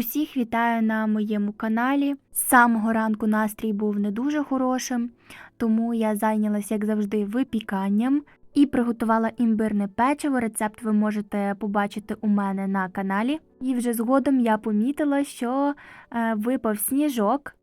Усіх вітаю на моєму каналі. З самого ранку настрій був не дуже хорошим, тому я зайнялася, як завжди, випіканням і приготувала імбирне печиво. Рецепт ви можете побачити у мене на каналі. І вже згодом я помітила, що е, випав сніжок.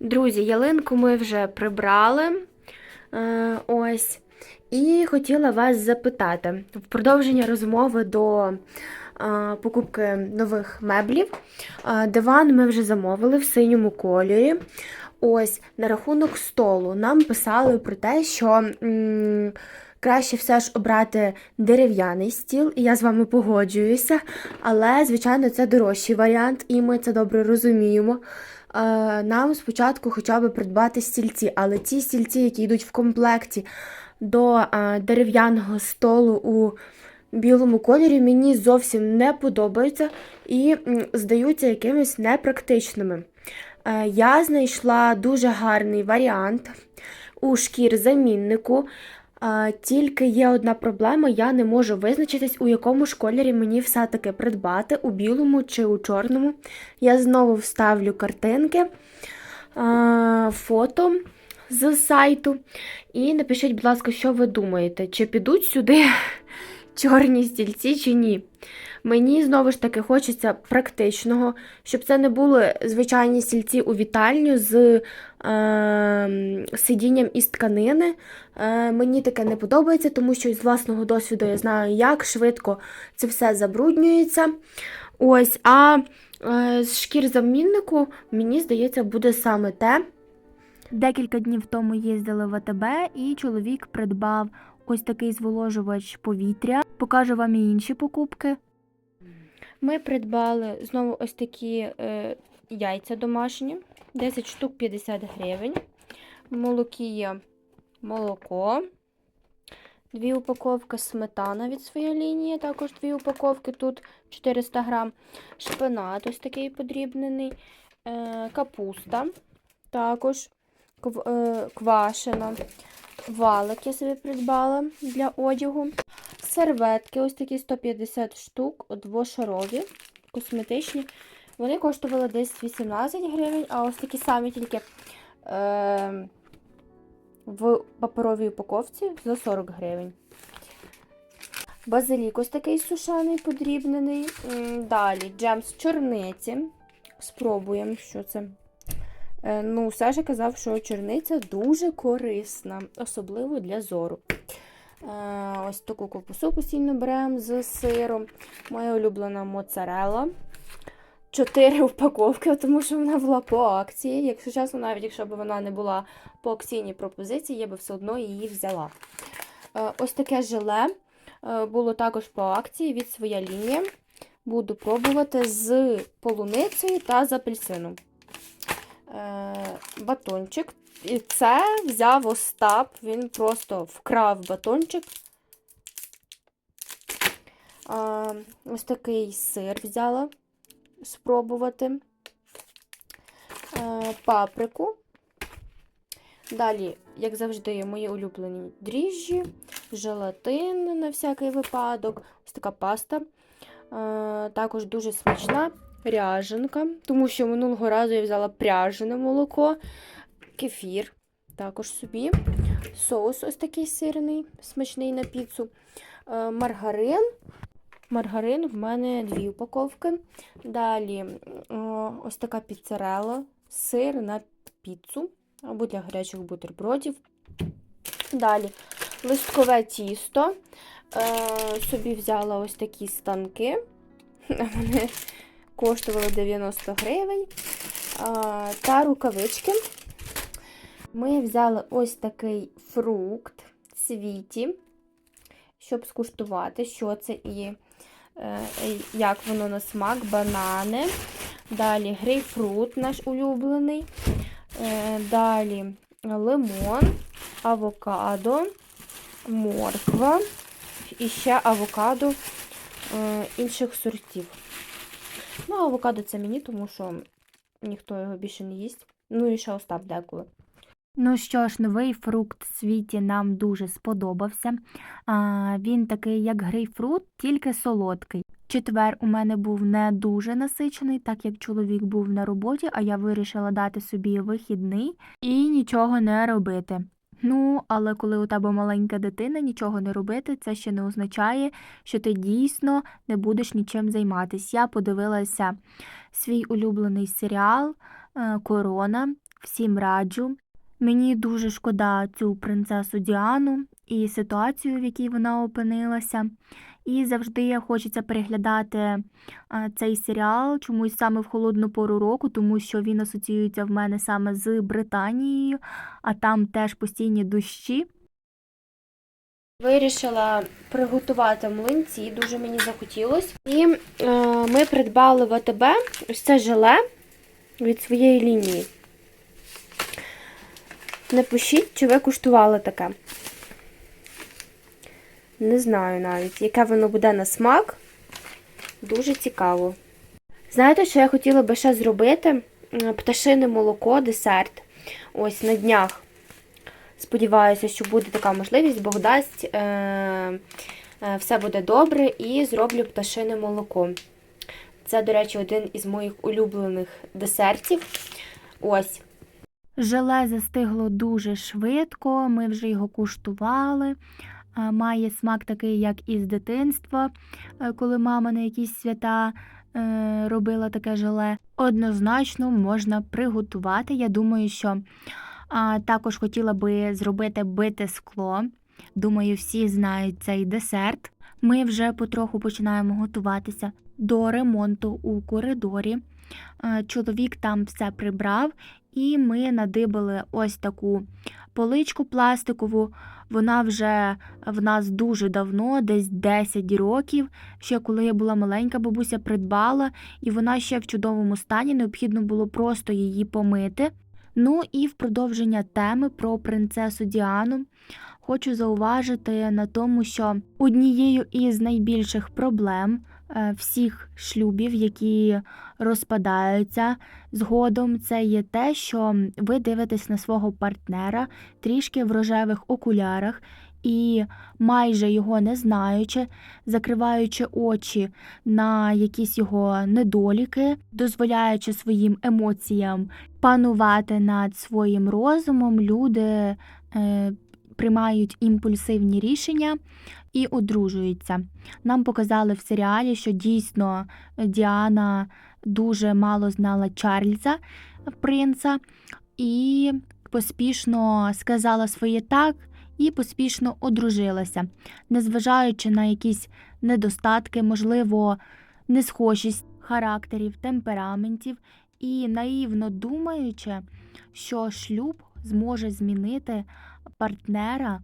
Друзі, ялинку ми вже прибрали. Е, ось. І хотіла вас запитати в продовження розмови до покупки нових меблів. Диван ми вже замовили в синьому кольорі. Ось на рахунок столу нам писали про те, що краще все ж обрати дерев'яний стіл, і я з вами погоджуюся. Але, звичайно, це дорожчий варіант, і ми це добре розуміємо. Нам спочатку хоча б придбати стільці, але ті стільці, які йдуть в комплекті до дерев'яного столу у білому кольорі, мені зовсім не подобаються і здаються якимись непрактичними. Е, Я знайшла дуже гарний варіант у шкір-заміннику. Е, Тільки є одна проблема, я не можу визначитись, у якому ж кольорі мені все-таки придбати, у білому чи у чорному. Я знову вставлю картинки, е, фото з сайту. І напишіть, будь ласка, що ви думаєте, чи підуть сюди чорні стільці, чи ні. Мені знову ж таки хочеться практичного, щоб це не були звичайні стільці у вітальню з е, сидінням із тканини. Е, мені таке не подобається, тому що з власного досвіду я знаю, як швидко це все забруднюється. Ось, а е, з шкір-заміннику, мені здається, буде саме те. Декілька днів тому їздили в АТБ, і чоловік придбав ось такий зволожувач повітря. Покажу вам і інші покупки. Ми придбали знову ось такі е, яйця домашні, 10 штук 50 гривень. В молокі є молоко, дві упаковки сметана від своєї лінії, також дві упаковки, тут 400 грам, шпинат ось такий подрібнений, е, капуста, також е, квашена, валик я собі придбала для одягу. Серветки, ось такі 150 штук, двошарові, косметичні. Вони коштували десь 18 гривень, а ось такі самі тільки е, в паперовій упаковці за 40 гривень. Базилік ось такий сушений, подрібнений. Далі джем з чорниці. Спробуємо, що це. Е, Ну, Саша казав, що чорниця дуже корисна, особливо для зору. Е, Ось таку ковбасу постійно беремо з сиром. Моя улюблена моцарелла. Чотири упаковки, тому що вона була по акції. Якщо чесно, навіть якщо б вона не була по акційній пропозиції, я би все одно її взяла. Е, Ось таке желе було також по акції від своя лінія. Буду пробувати з полуницею та з апельсином. Е, Батончик. І це взяв Остап, він просто вкрав батончик. Ось такий сир взяла спробувати. А, паприку. Далі, як завжди, мої улюблені дріжджі, желатин на всякий випадок. Ось така паста. А, також дуже смачна ряженка, тому що минулого разу я взяла пряжене молоко кефір, також собі. Соус ось такий сирний, смачний на піцу. Е, Маргарин. Маргарин в мене дві упаковки. Далі е, ось така піцерела, сир на піцу або для гарячих бутербродів. Далі листкове тісто. Е, Собі взяла ось такі станки. Вони коштували 90 гривень. Та рукавички. Ми взяли ось такий фрукт світі, щоб скуштувати, що це і е, як воно на смак, банани. Далі грейпфрут наш улюблений. Е, Далі лимон, авокадо, морква і ще авокадо е, інших сортів. Ну, авокадо це мені, тому що ніхто його більше не їсть. Ну і ще Остап деколи. Ну що ж, новий фрукт в світі нам дуже сподобався. А, він такий, як грейпфрут, тільки солодкий. Четвер у мене був не дуже насичений, так як чоловік був на роботі, а я вирішила дати собі вихідний і нічого не робити. Ну, але коли у тебе маленька дитина, нічого не робити, це ще не означає, що ти дійсно не будеш нічим займатися. Я подивилася свій улюблений серіал е, Корона. Всім раджу. Мені дуже шкода цю принцесу Діану і ситуацію, в якій вона опинилася. І завжди хочеться переглядати цей серіал чомусь саме в холодну пору року, тому що він асоціюється в мене саме з Британією, а там теж постійні дощі. Вирішила приготувати млинці, дуже мені захотілось. І е, ми придбали в АТБ ось це желе від своєї лінії. Напишіть, чи ви куштували таке. Не знаю навіть, яке воно буде на смак. Дуже цікаво. Знаєте, що я хотіла би ще зробити? Пташине молоко, десерт. Ось на днях. Сподіваюся, що буде така можливість, Бог дасть, е, е, все буде добре і зроблю пташине молоко. Це, до речі, один із моїх улюблених десертів. Ось. Желе застигло дуже швидко, ми вже його куштували. Має смак такий, як із дитинства, е, коли мама на якісь свята е, робила таке желе. Однозначно можна приготувати. Я думаю, що також хотіла би зробити бите скло. Думаю, всі знають цей десерт. Ми вже потроху починаємо готуватися до ремонту у коридорі. Е, Чоловік там все прибрав, і ми надибали ось таку поличку пластикову. Вона вже в нас дуже давно, десь 10 років. Ще коли я була маленька, бабуся придбала, і вона ще в чудовому стані. Необхідно було просто її помити. Ну і в продовження теми про принцесу Діану хочу зауважити на тому, що однією із найбільших проблем всіх шлюбів, які розпадаються згодом, це є те, що ви дивитесь на свого партнера трішки в рожевих окулярах. І майже його не знаючи, закриваючи очі на якісь його недоліки, дозволяючи своїм емоціям панувати над своїм розумом, люди е, приймають імпульсивні рішення і одружуються. Нам показали в серіалі, що дійсно Діана дуже мало знала Чарльза, принца, і поспішно сказала своє так. І поспішно одружилася, незважаючи на якісь недостатки, можливо, несхожість характерів, темпераментів, і наївно думаючи, що шлюб зможе змінити партнера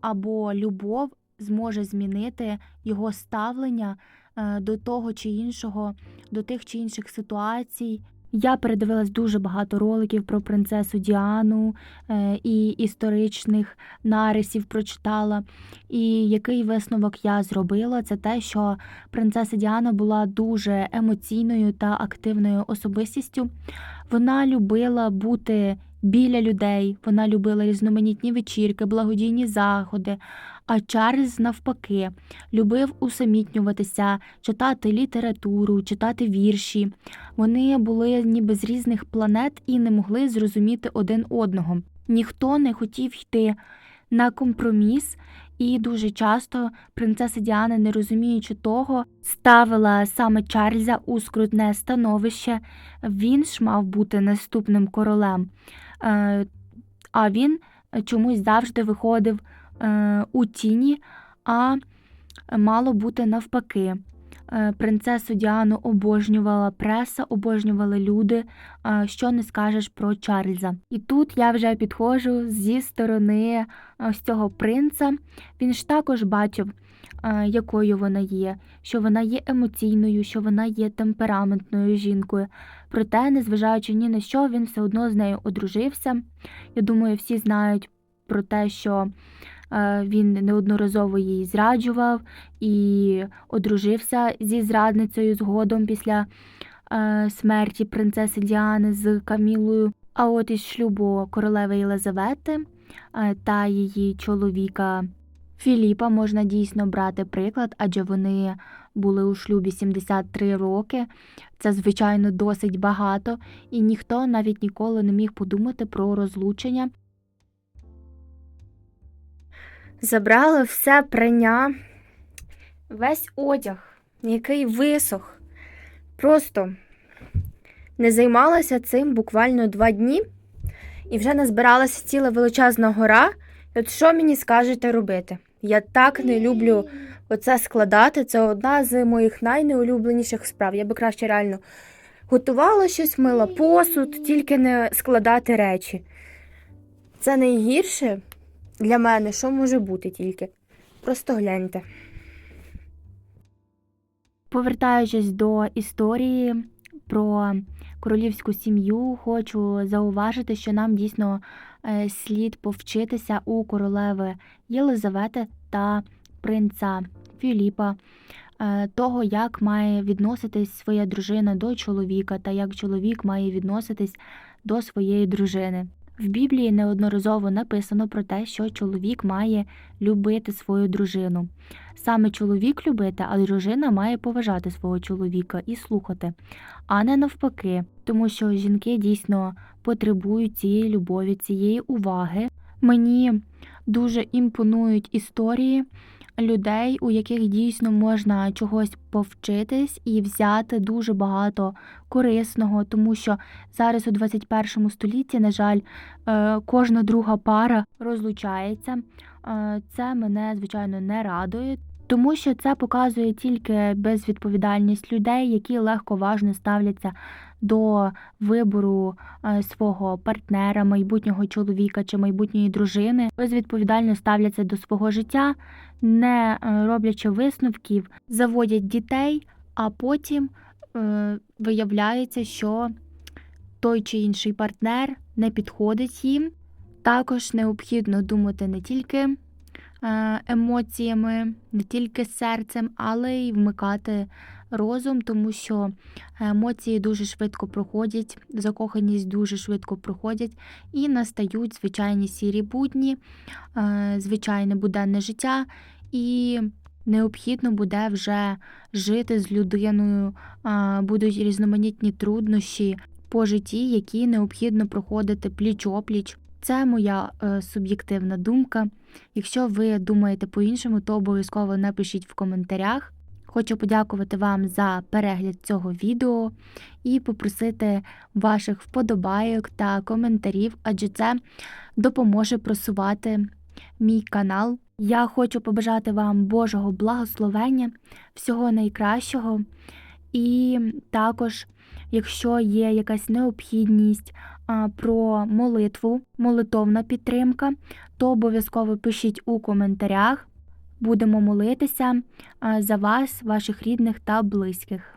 або любов зможе змінити його ставлення е, до того чи іншого, до тих чи інших ситуацій. Я передивилась дуже багато роликів про принцесу Діану е, і історичних нарисів прочитала. І який висновок я зробила, це те, що принцеса Діана була дуже емоційною та активною особистістю. Вона любила бути біля людей, вона любила різноманітні вечірки, благодійні заходи. А Чарльз, навпаки, любив усамітнюватися, читати літературу, читати вірші. Вони були ніби з різних планет і не могли зрозуміти один одного. Ніхто не хотів йти на компроміс, і дуже часто принцеса Діана, не розуміючи того, ставила саме Чарльза у скрутне становище. Він ж мав бути наступним королем. Е, А він чомусь завжди виходив е, у тіні, а мало бути навпаки. Е, Принцесу Діану обожнювала преса, обожнювали люди. Що не скажеш про Чарльза. І тут я вже підходжу зі сторони ось цього принца. Він ж також бачив, якою вона є, що вона є емоційною, що вона є темпераментною жінкою. Проте, незважаючи ні на що, він все одно з нею одружився. Я думаю, всі знають про те, що е, він неодноразово її зраджував і одружився зі зрадницею згодом після е, смерті принцеси Діани з Камілою. А от із шлюбу королеви Єлизавети е, та її чоловіка Філіпа можна дійсно брати приклад, адже вони були у шлюбі 73 роки. Це, звичайно, досить багато, і ніхто навіть ніколи не міг подумати про розлучення. Забрали все прання, весь одяг, який висох. Просто не займалася цим буквально два дні, і вже назбиралася ціла величезна гора. От що мені скажете робити? Я так не люблю оце складати. Це одна з моїх найнеулюбленіших справ. Я би краще реально готувала щось, мила посуд, тільки не складати речі. Це найгірше для мене, що може бути тільки. Просто гляньте. Повертаючись до історії про королівську сім'ю, хочу зауважити, що нам дійсно слід повчитися у королеви Єлизавети та принца Філіпа, е, того, як має відноситись своя дружина до чоловіка, та як чоловік має відноситись до своєї дружини. В Біблії неодноразово написано про те, що чоловік має любити свою дружину. Саме чоловік любити, а дружина має поважати свого чоловіка і слухати, а не навпаки, тому що жінки дійсно потребують цієї любові, цієї уваги. Мені дуже імпонують історії людей, у яких дійсно можна чогось повчитись і взяти дуже багато корисного, тому що зараз у 21 столітті, на жаль, е, кожна друга пара розлучається. Е, Це мене, звичайно, не радує, тому що це показує тільки безвідповідальність людей, які легковажно ставляться до вибору е, свого партнера, майбутнього чоловіка чи майбутньої дружини, безвідповідально ставляться до свого життя, не е, роблячи висновків, заводять дітей, а потім е, виявляється, що той чи інший партнер не підходить їм. Також необхідно думати не тільки е, емоціями, не тільки серцем, але й вмикати розум, тому що емоції дуже швидко проходять, закоханість дуже швидко проходять і настають звичайні сірі будні, е, звичайне буденне життя, і необхідно буде вже жити з людиною, будуть різноманітні труднощі по житті, які необхідно проходити пліч-опліч. Це моя е, суб'єктивна думка. Якщо ви думаєте по-іншому, то обов'язково напишіть в коментарях. Хочу подякувати вам за перегляд цього відео і попросити ваших вподобайок та коментарів, адже це допоможе просувати мій канал. Я хочу побажати вам Божого благословення, всього найкращого. І також, якщо є якась необхідність про молитву, молитовна підтримка, то обов'язково пишіть у коментарях. Будемо молитися за вас, ваших рідних та близьких.